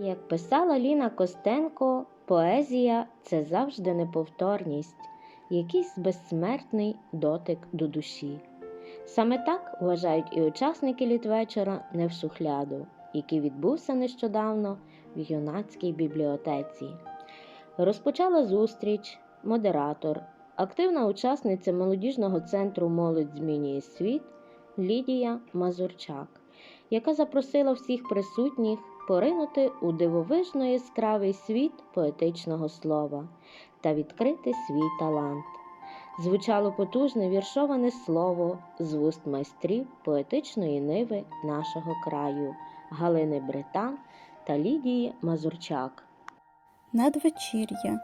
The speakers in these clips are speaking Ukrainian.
Як писала Ліна Костенко, поезія це завжди неповторність, якийсь безсмертний дотик до душі. Саме так вважають і учасники літвечора не в шухляду, який відбувся нещодавно в юнацькій бібліотеці. Розпочала зустріч модератор, активна учасниця молодіжного центру Молодь змінює світ Лідія Мазурчак, яка запросила всіх присутніх поринути у дивовижно яскравий світ поетичного слова та відкрити свій талант. Звучало потужне віршоване слово з вуст майстрів поетичної ниви нашого краю Галини Британ та Лідії Мазурчак. Надвечір'я,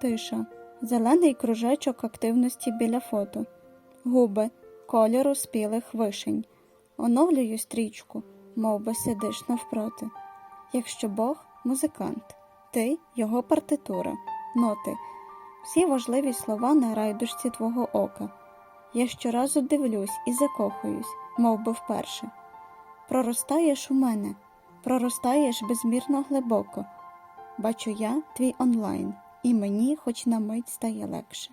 тиша, зелений кружечок активності біля фото, губи кольору спілих вишень. Оновлюю стрічку, мов би сидиш навпроти. Якщо Бог музикант, ти його партитура, ноти, всі важливі слова на райдушці твого ока. Я щоразу дивлюсь і закохуюсь, мов би вперше. Проростаєш у мене, проростаєш безмірно глибоко. Бачу я твій онлайн, і мені хоч на мить стає легше.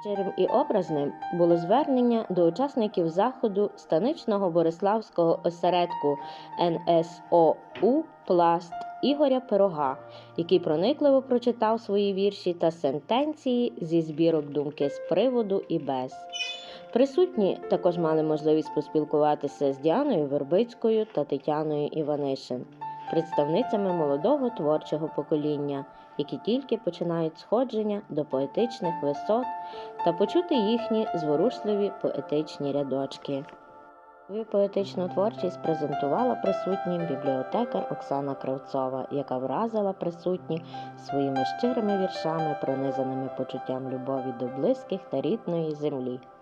Щирим і образним було звернення до учасників заходу станичного Бориславського осередку НСОУ Пласт Ігоря Пирога, який проникливо прочитав свої вірші та сентенції зі збірок думки з приводу і без. Присутні також мали можливість поспілкуватися з Діаною Вербицькою та Тетяною Іванишин, представницями молодого творчого покоління, які тільки починають сходження до поетичних висот та почути їхні зворушливі поетичні рядочки. Свою поетичну творчість презентувала присутнім бібліотекар Оксана Кравцова, яка вразила присутніх своїми щирими віршами, пронизаними почуттям любові до близьких та рідної землі.